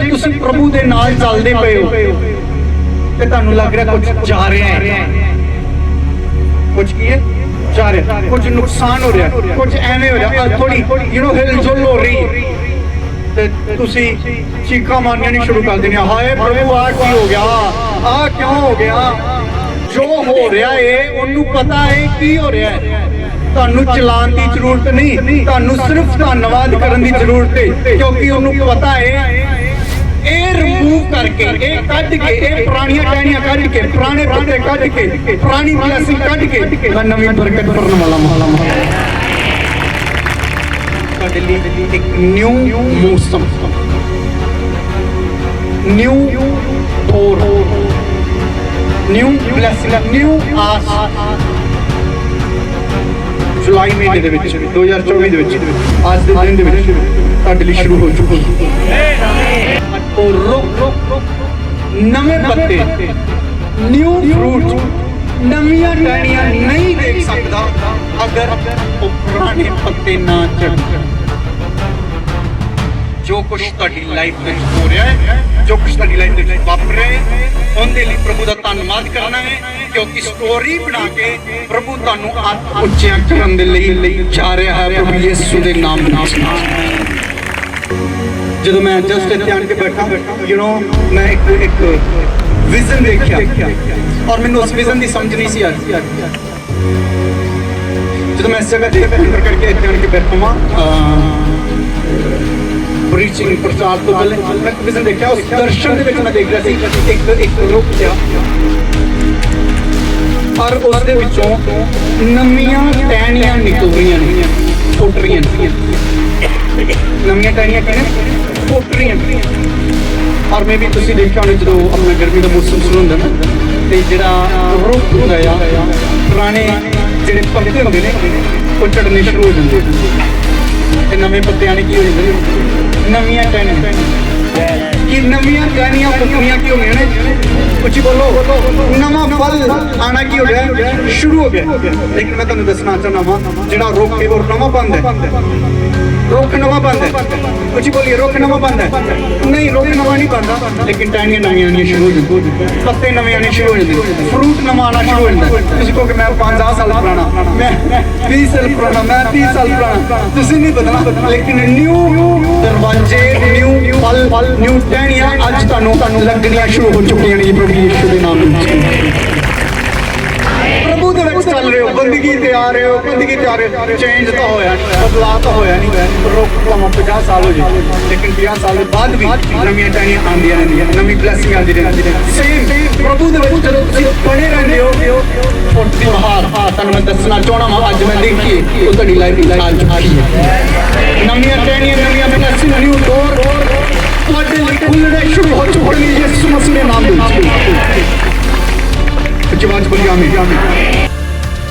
ਜੇਕਰ ਤੁਸੀਂ ਪ੍ਰਭੂ ਦੇ ਨਾਲ ਚੱਲਦੇ ਪਏ ਹੋ, ਤੇ ਤੁਹਾਨੂੰ ਲੱਗ ਰਿਹਾ ਕੁਝ ਜਾ ਰਿਹਾ ਹੈ। ਕੁਝ ਕੀ ਹੈ? ਜਾ ਰਿਹਾ। ਕੁਝ ਨੁਕਸਾਨ ਹੋ ਰਿਹਾ। ਕੁਝ ਐਵੇਂ ਹੋ ਰਿਹਾ। ਥੋੜੀ ਯੂ نو ਹਿਲਜੁਲ ਹੋ ਰਹੀ। ਤੇ ਤੁਸੀਂ ਚੀਕਾਂ ਮਾਰਨੀਆਂ ਨਹੀਂ ਸ਼ੁਰੂ ਕਰ ਦੇਣੀਆਂ। ਹਾਏ ਪ੍ਰਭੂ ਆ ਕੀ ਹੋ ਗਿਆ? ਆ ਕਿਉਂ ਹੋ ਗਿਆ? ਜੋ ਹੋ ਰਿਹਾ ਏ, ਉਹਨੂੰ ਪਤਾ ਏ ਕੀ ਹੋ ਰਿਹਾ ਹੈ। ਤੁਹਾਨੂੰ ਚਲਾਉਣ ਦੀ ਜ਼ਰੂਰਤ ਨਹੀਂ। ਤੁਹਾਨੂੰ ਸਿਰਫ ਧੰਨਵਾਦ ਕਰਨ ਦੀ ਜ਼ਰੂਰਤ ਏ, ਕਿਉਂਕਿ ਉਹਨੂੰ ਪਤਾ ਹੈ ਰਿਮੂਵ ਕਰਕੇ, ਇਹ ਕੱਢ ਕੇ, ਇਹ ਪੁਰਾਣੀਆਂ ਟਹਿਣੀਆਂ ਕੱਢ ਕੇ, ਪੁਰਾਣੇ ਪੱਤੇ ਕੱਢ ਕੇ, ਪੁਰਾਣੀ ਬਲੇਸਿੰਗ ਕੱਢ ਕੇ ਮੈਂ ਨਵੀਂ ਬਰਕਤ ਭਰਨ ਵਾਲਾ ਮਹਾਲਾ ਤੁਹਾਡੇ ਲਈ ਇੱਕ ਨਿਊ ਮੌਸਮ। ਨਿਊ ਹੋਰ ਨਿਊ ਬਲੇਸਿੰਗ ਨਿਊ ਆਸ। ਜੁਲਾਈ ਮਹੀਨੇ ਦੇ ਵਿੱਚ 2024 ਦੇ ਵਿੱਚ, ਅੱਜ ਦੇ ਦਿਨ ਦੇ ਵਿੱਚ ਤੁਹਾਡੇ ਲਈ ਸ਼ੁਰੂ ਹੋ ਚੁੱਕੀ ਹੈ। ਨਵੇਂ ਪੱਤੇ ਨਿਊ ਫਰੂਟ ਨਵੀਆਂ ਟਹਿਣੀਆਂ ਨਹੀਂ ਦੇਖ ਸਕਦਾ। ਅਗਰ ਉਹ ਪੁਰਾਣੇ ਪੱਤੇ ਨਾ ਝੜ ਜੋ ਕੁਝ ਤੁਹਾਡੀ ਲਾਈਫ ਵਿੱਚ ਹੋ ਰਿਹਾ ਹੈ ਜੋ ਕੁਝ ਤੁਹਾਡੀ ਲਾਈਫ ਵਿੱਚ ਵਾਪਰ ਰਿਹਾ ਹੈ ਉਹਦੇ ਲਈ ਪ੍ਰਭੂ ਦਾ ਧੰਨਵਾਦ ਕਰਨਾ ਹੈ ਕਿਉਂਕਿ ਸਟੋਰੀ ਬਣਾ ਕੇ ਪ੍ਰਭੂ ਤੁਹਾਨੂੰ ਅੱਤ ਉੱਚਿਆਂ ਕਰਨ ਦੇ ਲਈ ਜਾ ਰਿਹਾ ਹੈ ਪ੍ਰਭੂ ਯਿਸੂ ਦੇ ਨਾਮ ਨਾਲ। ਜਦੋਂ ਮੈਂ ਜਸਟ ਇੱਥੇ ਆਣ ਕੇ ਬੈਠਾ ਯੂ نو ਮੈਂ ਇੱਕ ਇੱਕ ਵਿਜ਼ਨ ਦੇਖਿਆ। ਔਰ ਮੈਨੂੰ ਉਸ ਵਿਜ਼ਨ ਦੀ ਸਮਝ ਨਹੀਂ ਸੀ ਆ ਰਹੀ। ਜਦੋਂ ਮੈਂ ਇਸ ਜਗ੍ਹਾ ਤੇ ਐਂਟਰ ਕਰਕੇ ਇੱਥੇ ਆਣ ਕੇ ਬੈਠਾ ਹਾਂ ਪ੍ਰੀਚਿੰਗ ਪ੍ਰਚਾਰ ਤੋਂ ਪਹਿਲੇ, ਮੈਂ ਵਿਜ਼ਨ ਦੇਖਿਆ, ਉਸ ਦਰਸ਼ਨ ਦੇ ਵਿੱਚ ਮੈਂ ਦੇਖ ਰਿਹਾ ਸੀ, ਇੱਕ ਇੱਕ ਰੁੱਖ ਜਿਹਾ। ਔਰ ਉਸ ਦੇ ਵਿੱਚੋਂ ਨਵੀਆਂ ਟਹਿਣੀਆਂ ਨਿਕਲ ਰਹੀਆਂ ਨੇ, ਫੁੱਟ ਰਹੀਆਂ ਨੇ। ਨਵੀਆਂ ਟਹਿਣੀਆਂ ਕਿਹਨੇ ਪੋਟਰੀਆਂ ਔਰ ਮੈਂ ਵੀ ਤੁਸੀਂ ਦੇਖਿਆ ਹੋਣਾ ਜਦੋਂ ਆਪਣਾ ਗਰਮੀ ਦਾ ਮੌਸਮ ਸ਼ੁਰੂ ਹੁੰਦਾ ਨਾ, ਤੇ ਜਿਹੜਾ ਰੁੱਖ ਹੁੰਦਾ ਆ, ਪੁਰਾਣੇ ਜਿਹੜੇ ਪੱਤੇ ਹੁੰਦੇ ਨੇ, ਉਹ ਝੜਨੇ ਸ਼ੁਰੂ ਹੋ ਜਾਂਦੇ ਤੇ ਨਵੇਂ ਪੱਤਿਆਂ ਨੇ ਕੀ ਹੋ ਜਾਂਦੇ ਨਵੀਆਂ ਟਹਿਣੀਆਂ। ਕਿ ਨਵੀਆਂ ਟਹਿਣੀਆਂ ਫੁੱਟਣੀਆਂ ਕੀ ਹੁੰਦੀਆਂ ਨੇ? ਉੱਚੀ ਬੋਲੋ ਨਵਾਂ ਫਲ ਆਣਾ ਕੀ ਹੋ ਗਿਆ ਸ਼ੁਰੂ ਹੋ ਗਿਆ ਲੇਕਿਨ ਮੈਂ ਤੁਹਾਨੂੰ ਦੱਸਣਾ ਚਾਹੁੰਦਾ ਹਾਂ ਜਿਹੜਾ ਰੁੱਖ ਹੈ ਉਹ ਨਵਾਂ ਬੰਦ ਹੈ ਰੁੱਖ ਨਵਾਂ ਬੰਦ ਹੈ ਉੱਚੀ ਬੋਲੀਏ ਰੁੱਖ ਨਵਾਂ ਬੰਦ ਹੈ ਨਹੀਂ ਰੁੱਖ ਨਵਾਂ ਨਹੀਂ ਬੰਦਾ ਲੇਕਿਨ ਟਹਿਣੀਆਂ ਨਵੀਆਂ ਆਉਣੀਆਂ ਸ਼ੁਰੂ ਹੋ ਜਾਂਦੀਆਂ ਪੱਤੇ ਨਵੇਂ ਆਉਣੇ ਸ਼ੁਰੂ ਹੋ ਜਾਂਦੇ ਫਰੂਟ ਨਵਾਂ ਆਉਣਾ ਸ਼ੁਰੂ ਹੋ ਜਾਂਦਾ ਤੁਸੀਂ ਕਹੋਗੇ ਮੈਂ 50 ਸਾਲ ਪੁਰਾਣਾ ਮੈਂ 20 ਸਾਲ ਪੁਰਾਣਾ ਮੈਂ 30 ਸਾਲ ਪੁਰਾਣਾ ਤੁਸੀਂ ਨਹੀਂ ਬਦਲਣਾ ਲੇਕਿਨ ਨਿਊ ਦਰਵਾਜ਼ੇ ਨਿਊ ਫਲ ਨਿਊ ਅੱਜ ਤੁਹਾਨੂੰ ਤੁਹਾਨੂੰ ਲੱਗਣੀਆਂ ਸ਼ੁਰੂ ਹੋ ਚੁੱਕੀਆਂ ਨੇ ਪ੍ਰਭੂ ਯਿਸੂ ਦੇ ਨਾਮ ਵਿੱਚ। ਪ੍ਰਭੂ ਦੇ ਵਿੱਚ ਚੱਲ ਰਹੇ ਹੋ ਬੰਦਗੀ ਤੇ ਆ ਰਹੇ ਹੋ ਬੰਦਗੀ ਤੇ ਆ ਰਹੇ ਹੋ। ਚੇਂਜ ਤਾਂ ਹੋਇਆ ਨਹੀਂ, ਬਦਲਾਅ ਤਾਂ ਹੋਇਆ ਨਹੀਂ। ਰੁੱਖ ਭਾਵੇਂ 50 ਸਾਲ ਹੋ ਜਾਏ ਲੇਕਿਨ 50 ਸਾਲ ਦੇ ਬਾਅਦ ਵੀ ਨਵੀਆਂ ਟਾਈਆਂ ਆਉਂਦੀਆਂ ਰਹਿੰਦੀਆਂ, ਨਵੀਂ ਬਲੇਸਿੰਗ ਆਉਂਦੀ ਰਹਿੰਦੀ ਹੈ। ਸੇਮ ਪ੍ਰਭੂ ਦੇ ਵਿੱਚ ਜਦੋਂ ਤੁਸੀਂ ਬਣੇ ਰਹਿੰਦੇ ਹੋ ਫੁੱਟਦੀ ਬਹਾਰ ਤੁਹਾਨੂੰ ਮੈਂ ਦੱਸਣਾ ਚਾਹਣਾ ਹਾਂ ਅੱਜ ਮੈਂ ਦੇਖੀ ਉਹ ਤੁਹਾਡੀ ਲਾਈਫ ਵਿੱਚ ਆ ਚੁੱਕੀ ਹੈ। ਨਵੀਆਂ ਟਾਈਆਂ ਨਵੀਆਂ ਤੁਹਾਡੇ ਲਈ ਖੁੱਲਣੇ ਸ਼ੁਰੂ ਹੋ ਚੁੱਕੇ ਨੇ ਯਿਸੂ ਮਸੀਹ ਦੇ ਨਾਮ ਵਿੱਚ ਜਵਾਜ